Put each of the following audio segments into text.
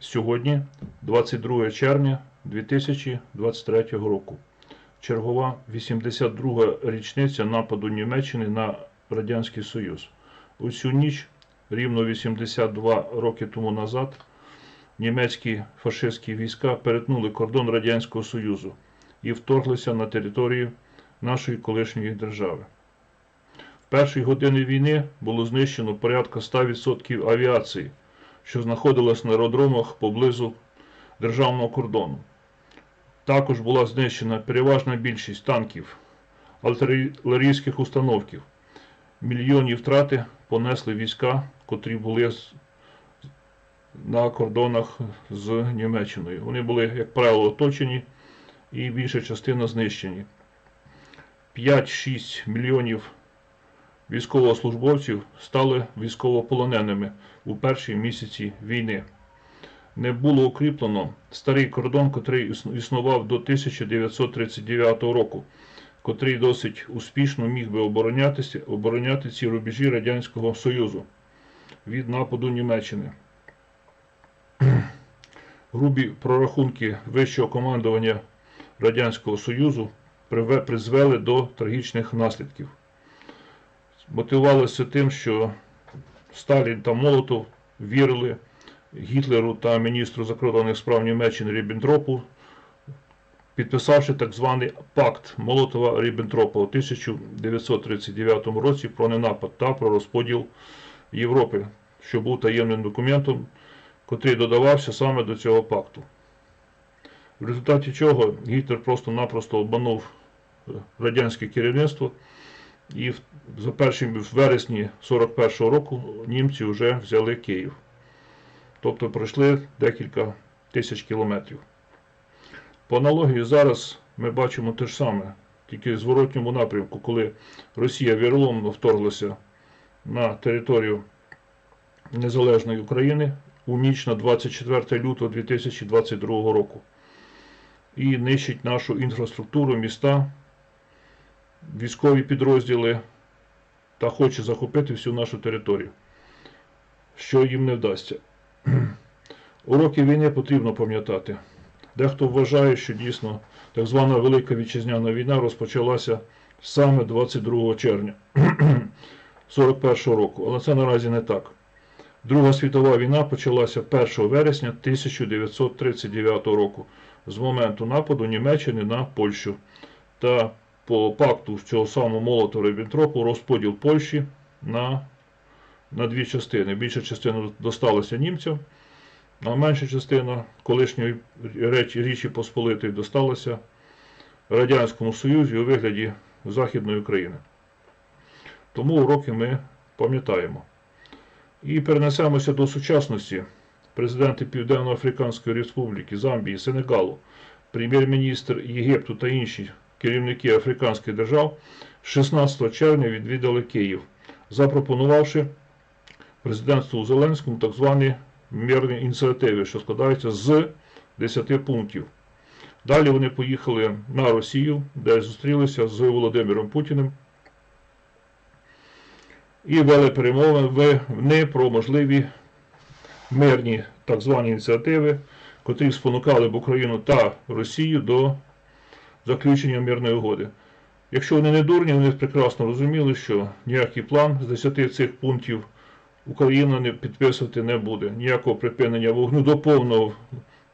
Сьогодні, 22 червня 2023 року. Чергова 82 річниця нападу Німеччини на Радянський Союз. У цю ніч, рівно 82 роки тому назад, німецькі фашистські війська перетнули кордон Радянського Союзу і вторглися на територію нашої колишньої держави. В перші години війни було знищено порядка 100% авіації, що знаходилась на аеродромах поблизу державного кордону. Також була знищена переважна більшість танків, артилерійських установків. Мільйонні втрати понесли війська, котрі були на кордонах з Німеччиною. Вони були, як правило, оточені і більша частина знищені. 5-6 мільйонів військовослужбовців стали військовополоненими у перші місяці війни. Не було укріплено старий кордон, котрий існував до 1939 року, котрий досить успішно міг би оборонятися, обороняти ці рубежі Радянського Союзу від нападу Німеччини. Грубі прорахунки вищого командування Радянського Союзу призвели до трагічних наслідків. Мотивувалося тим, що Сталін та Молотов вірили Гітлеру та міністру закордонних справ Німеччини Ріббентропу, підписавши так званий пакт Молотова Ріббентропа у 1939 році про ненапад та про розподіл Європи, що був таємним документом, котрий додавався саме до цього пакту. В результаті чого Гітлер просто-напросто обманув е, радянське керівництво, і за першим в вересні 41-го року німці вже взяли Київ. Тобто пройшли декілька тисяч кілометрів. По аналогії зараз ми бачимо те ж саме, тільки в зворотньому напрямку, коли Росія віроломно вторглася на територію Незалежної України у ніч на 24 лютого 2022 року і нищить нашу інфраструктуру, міста, військові підрозділи та хоче захопити всю нашу територію, що їм не вдасться. Уроки війни потрібно пам'ятати. Дехто вважає, що дійсно так звана Велика Вітчизняна війна розпочалася саме 22 червня 41 року, але це наразі не так. Друга світова війна почалася 1 вересня 1939 року з моменту нападу Німеччини на Польщу та по пакту цього самого молотова ріббентропу розподіл Польщі на, на дві частини. Більша частина досталася німцям, а менша частина колишньої речі, Річі Посполитої досталася Радянському Союзі у вигляді Західної України. Тому уроки ми пам'ятаємо. І перенесемося до сучасності. Президенти Південно-Африканської Республіки, Замбії, Сенегалу, прем'єр-міністр Єгипту та інші керівники африканських держав 16 червня відвідали Київ, запропонувавши президентству Зеленському так звані мирні ініціативи, що складаються з 10 пунктів. Далі вони поїхали на Росію, де зустрілися з Володимиром Путіним і вели перемовини про можливі мирні так звані ініціативи, котрі спонукали б Україну та Росію до заключення мирної угоди. Якщо вони не дурні, вони прекрасно розуміли, що ніякий план з 10 цих пунктів Україна не підписувати не буде. Ніякого припинення вогню до повного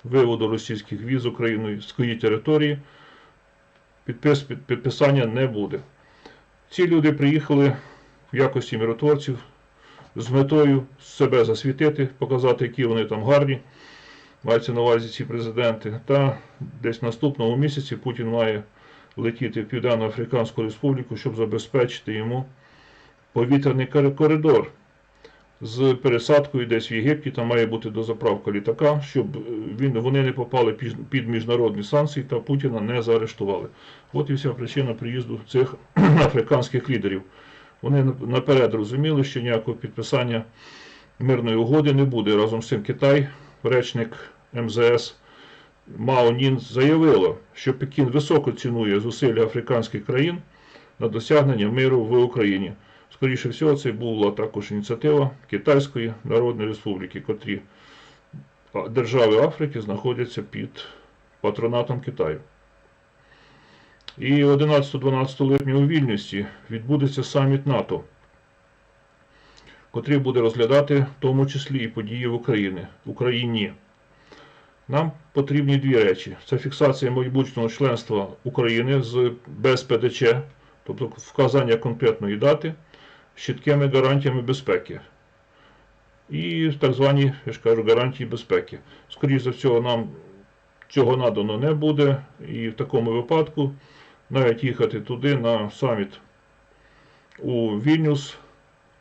виводу російських віз Україною з своєї території підпис, під- підписання не буде. Ці люди приїхали в якості миротворців з метою себе засвітити, показати, які вони там гарні. Мається на увазі ці президенти. Та десь наступному місяці Путін має летіти в Південно-Африканську Республіку, щоб забезпечити йому повітряний коридор з пересадкою десь в Єгипті. Там має бути дозаправка літака, щоб е, він, вони не попали під міжнародні санкції та Путіна не заарештували. От і вся причина приїзду цих африканських лідерів. Вони наперед розуміли, що ніякого підписання мирної угоди не буде. Разом з цим Китай, речник МЗС Мао Нін заявила, що Пекін високо цінує зусилля африканських країн на досягнення миру в Україні. Скоріше всього, це була також ініціатива Китайської Народної Республіки, котрі держави Африки знаходяться під патронатом Китаю. І 11-12 липня у Вільнюсі відбудеться саміт НАТО, котрий буде розглядати в тому числі і події в Україні. Україні. Нам потрібні дві речі: це фіксація майбутнього членства України з без ПДЧ, тобто вказання конкретної дати з чіткими гарантіями безпеки. І так звані, я ж кажу, гарантії безпеки. Скоріше за всього, нам цього надано не буде, і в такому випадку навіть їхати туди на саміт у Вільнюс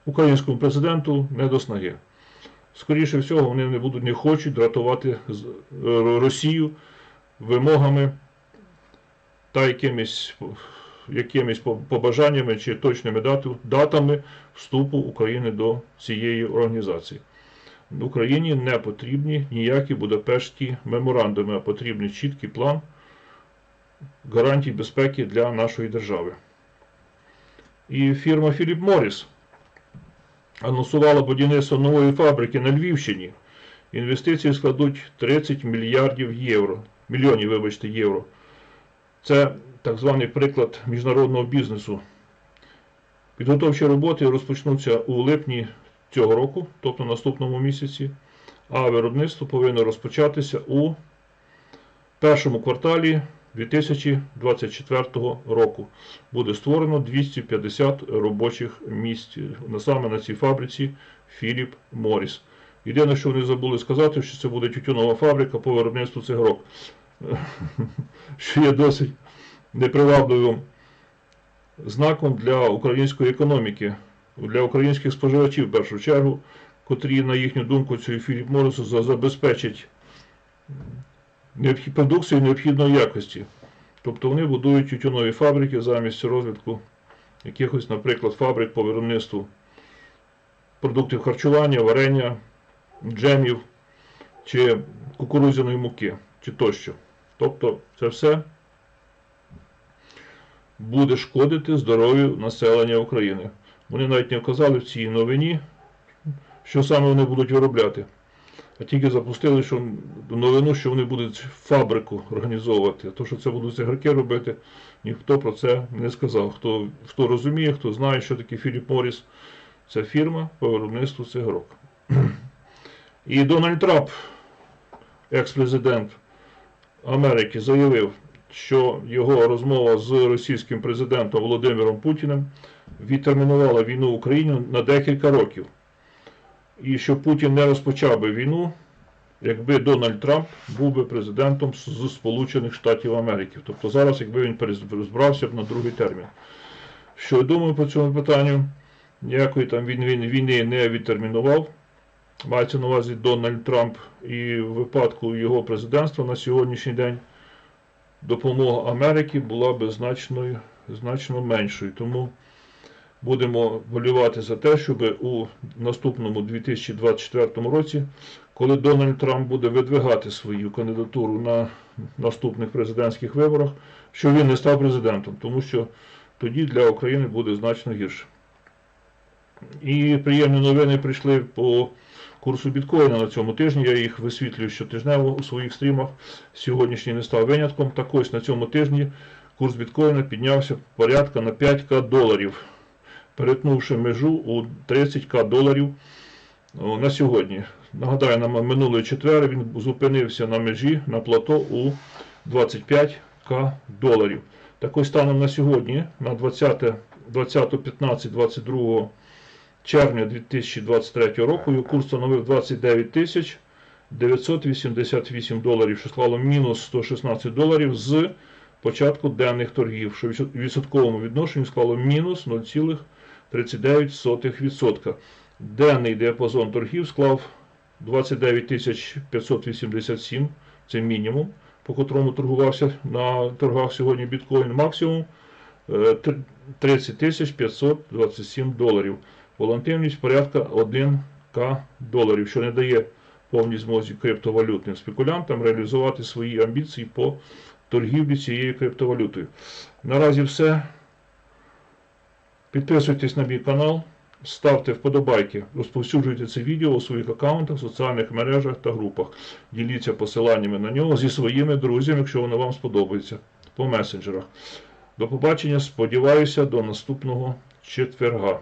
українському президенту не до снаги. Скоріше всього, вони не будуть не хочуть дратувати е, Росію вимогами та якимись, якимись побажаннями чи точними датами вступу України до цієї організації. Україні не потрібні ніякі Будапештські меморандуми, а потрібний чіткий план гарантій безпеки для нашої держави. І фірма Філіп Морріс анонсувала будівництво нової фабрики на Львівщині. Інвестиції складуть 30 мільярдів євро, мільйонів, вибачте, євро. Це так званий приклад міжнародного бізнесу. Підготовчі роботи розпочнуться у липні цього року, тобто наступному місяці, а виробництво повинно розпочатися у першому кварталі 2024 року. Буде створено 250 робочих місць саме на цій фабриці Філіп Моріс. Єдине, що вони забули сказати, що це буде тютюнова фабрика по виробництву цигарок, що є досить непривабливим знаком для української економіки, для українських споживачів в першу чергу, котрі, на їхню думку, цю Філіп Морису за- необхід- необхідної якості. Тобто вони будують тютюнові фабрики замість розвитку якихось, наприклад, фабрик по виробництву продуктів харчування, варення, джемів чи кукурудзяної муки, чи тощо. Тобто це все буде шкодити здоров'ю населення України. Вони навіть не вказали в цій новині, що саме вони будуть виробляти. Тільки запустили що новину, що вони будуть фабрику організовувати. А то, що це будуть цигарки робити, ніхто про це не сказав. Хто, хто розуміє, хто знає, що таке Філіп Моріс, це фірма по виробництву цигарок. І Дональд Трамп, екс-президент Америки, заявив, що його розмова з російським президентом Володимиром Путіним відтермінувала війну в Україні на декілька років. І що Путін не розпочав би війну, якби Дональд Трамп був би президентом з Сполучених Штатів Америки. Тобто зараз, якби він перезбрався б на другий термін. Що я думаю по цьому питанню? Ніякої там він, він, війни не відтермінував. Мається на увазі Дональд Трамп і в випадку його президентства на сьогоднішній день допомога Америки була би значною, значно меншою. Тому будемо болювати за те, щоб у наступному 2024 році, коли Дональд Трамп буде видвигати свою кандидатуру на наступних президентських виборах, що він не став президентом, тому що тоді для України буде значно гірше. І приємні новини прийшли по курсу біткоїна на цьому тижні. Я їх висвітлюю щотижнево у своїх стрімах. Сьогоднішній не став винятком. Так ось на цьому тижні курс біткоїна піднявся порядка на 5к доларів, перетнувши межу у 30к доларів на сьогодні. Нагадаю, на минулої четвери він зупинився на межі на плато у 25к доларів. Так станом на сьогодні, на 20, 20 15, 22 червня 2023 року, його курс становив 29 тисяч 988 доларів, що склало мінус 116 доларів з початку денних торгів, що в відсотковому відношенні склало мінус 0,39%. Денний діапазон торгів склав 29 587, це мінімум, по котрому торгувався на торгах сьогодні біткоін, максимум е, 30 527 доларів. Волатильність порядка 1К доларів, що не дає повній змозі криптовалютним спекулянтам реалізувати свої амбіції по торгівлі цією криптовалютою. Наразі все. Підписуйтесь на мій канал, ставте вподобайки, розповсюджуйте це відео у своїх аккаунтах, соціальних мережах та групах. Діліться посиланнями на нього зі своїми друзями, якщо воно вам сподобається, по месенджерах. До побачення, сподіваюся, до наступного четверга.